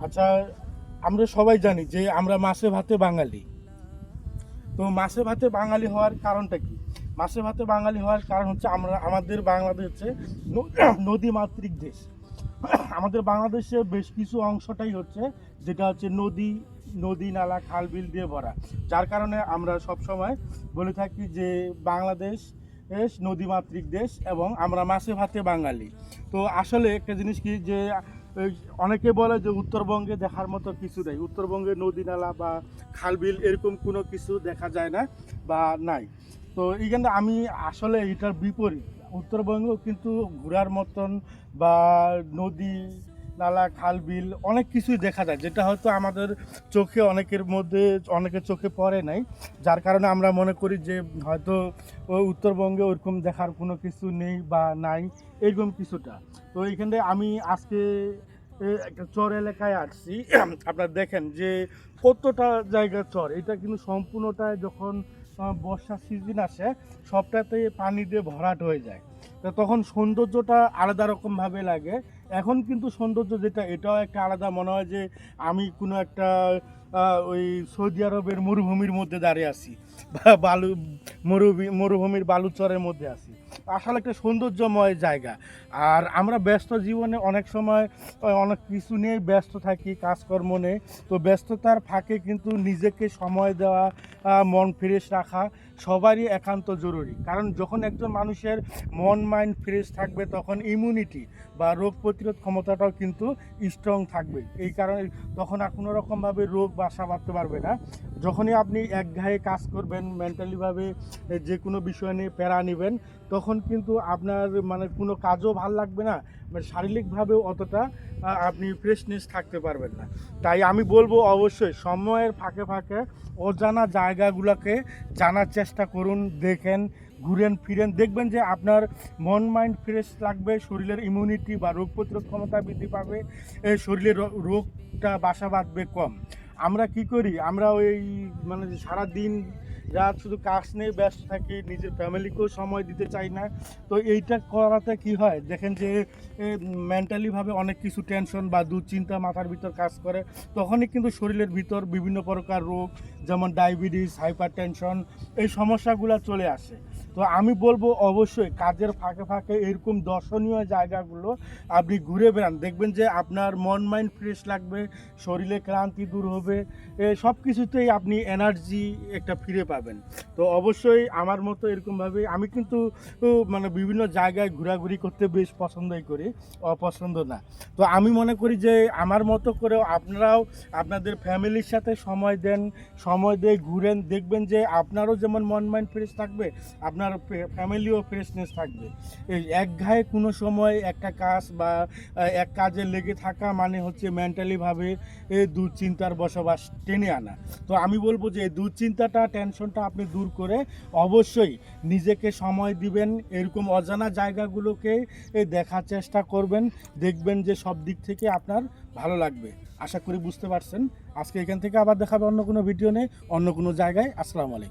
আচ্ছা আমরা সবাই জানি যে আমরা মাছে ভাতে বাঙালি। তো মাছে ভাতে বাঙালি হওয়ার কারণটা কি? মাছে ভাতে বাঙালি হওয়ার কারণ হচ্ছে আমরা, আমাদের বাংলাদেশ হচ্ছে ন- নদী মাতৃক দেশ। আমাদের বাংলাদেশের বেশ কিছু অংশটাই হচ্ছে যেটা হচ্ছে নদী নদী নালা, খাল, বিল দিয়ে ভরা। যার কারণে আমরা সব সময় বলে থাকি যে বাংলাদেশ দেশ নদীমাতৃক দেশ এবং আমরা মাছে ভাতে বাঙালি। তো আসলে একটা জিনিস কি যে অনেকে বলে যে উত্তরবঙ্গে দেখার মতো কিছু নেই। উত্তরবঙ্গে নদী নালা বা খালবিল এরকম কোনো কিছু দেখা যায় না বা নাই। তো এইখানে আমি আসলে এটার বিপরীত। উত্তরবঙ্গ কিন্তু ঘোরার মতন বা নদী নালা খাল বিল অনেক কিছুই দেখা যায় যেটা হয়তো আমাদের চোখে অনেকের মধ্যে অনেকের চোখে পড়ে নাই। যার কারণে আমরা মনে করি যে হয়তো উত্তরবঙ্গে ওরকম দেখার কোনো কিছু নেই বা নাই এরকম কিছুটা। তো এইখানে আমি আজকে একটা চর এলাকায় আসছি। আপনারা দেখেন যে কতটা জায়গা চর। এটা কিন্তু সম্পূর্ণটায় যখন আহ, বর্ষার সিজন আসে সবটাতে পানি দিয়ে ভরাট হয়ে যায়। তো তখন সৌন্দর্যটা আলাদা রকমভাবে লাগে। এখন কিন্তু সৌন্দর্য যেটা, এটাও একটা আলাদা। মনে হয় যে আমি কোনো একটা ওই সৌদি আরবের মরুভূমির মধ্যে দাঁড়িয়ে আছি বা বালু, মরুভূমি, মরুভূমির বালুচরের মধ্যে আছি। আসলে একটা সৌন্দর্যময় জায়গা। আর আমরা ব্যস্ত জীবনে অনেক সময় অনেক কিছু নিয়ে ব্যস্ত থাকি, কাজকর্ম নিয়ে তো ব্যস্ততার ফাঁকে কিন্তু নিজেকে সময় দেওয়া মন ফ্রেশ রাখা সবারই একান্ত জরুরি। কারণ যখন একজন মানুষের মন মাইন্ড ফ্রেশ থাকবে, তখন ইমিউনিটি বা রোগ প্রতিরোধ ক্ষমতাটাও কিন্তু স্ট্রং থাকবে। এই কারণে তখন আর কোনো রকমভাবে রোগ বাসা বাঁধতে পারবে না। যখনই আপনি একঘায়ে কাজ করবেন মেন্টালিভাবে যে কোনো বিষয় নিয়ে প্যারা নেবেন, তখন কিন্তু আপনার মানে কোনো কাজও ভালো লাগবে না। মানে শারীরিকভাবেও অতটা আপনি ফ্রেশনেস থাকতে পারবেন না। তাই আমি বলব অবশ্যই, সময়ের ফাঁকে ফাঁকে অজানা জায়গাগুলোকে জানার চেষ্টা করুন, দেখেন, ঘুরেন, ফিরেন, দেখবেন যে আপনার মন, মাইন্ড ফ্রেশ লাগবে, শরীরের ইমিউনিটি বা রোগ প্রতিরোধ ক্ষমতা বৃদ্ধি পাবে শরীরের রোগটা বাসা বাঁধবে কম। আমরা কি করি? আমরা ওই মানে সারা দিন রাত শুধু কাজ নিয়ে ব্যস্ত থাকি, নিজের ফ্যামিলিকেও সময় দিতে চাই না। তো এইটা করাতে কি হয়? দেখেন যে মেন্টালিভাবে অনেক কিছু টেনশন বা দুশ্চিন্তা মাথার ভিতর কাজ করে। তখনই কিন্তু শরীরের ভিতর বিভিন্ন প্রকার রোগ, যেমন ডায়াবেটিস হাইপার টেনশন এই সমস্যাগুলো চলে আসে। তো আমি বলব অবশ্যই কাজের ফাঁকে ফাঁকে এরকম দর্শনীয় জায়গাগুলো আপনি ঘুরে বেড়ান। দেখবেন যে আপনার মন মাইন্ড ফ্রেশ লাগবে, শরীরে ক্লান্তি দূর হবে সব কিছুতেই আপনি এনার্জি একটা ফিরে পাবেন। তো অবশ্যই আমার মতো এরকমভাবে আমি কিন্তু মানে বিভিন্ন জায়গায় ঘোরাঘুরি করতে বেশ পছন্দই করি, অপছন্দ না। তো আমি মনে করি যে আমার মতো করেও আপনারাও আপনাদের ফ্যামিলির সাথে সময় দেন, সময় দিয়ে ঘুরেন, দেখবেন যে আপনারও যেমন মন মাইন্ড ফ্রেশ থাকবে, আপনার ফ্যামিলিও ফ্রেশনেস থাকবে। এই একঘায়ে কোনো সময় একটা কাজ বা এক কাজে লেগে থাকা মানে হচ্ছে মেন্টালিভাবে দুশ্চিন্তার বসবাস টেনে আনা। তো আমি বলব যে দুশ্চিন্তাটা টেনশনটা আপনি দূর করে অবশ্যই নিজেকে সময় দিবেন, এরকম অজানা জায়গাগুলোকে দেখার চেষ্টা করবেন, দেখবেন যে সব দিক থেকে আপনার ভালো লাগবে। আশা করি বুঝতে পারছেন। আজকে এখান থেকে আবার দেখাবে অন্য কোনো ভিডিও নেই অন্য কোনো জায়গায়। আসসালামু আলাইকুম।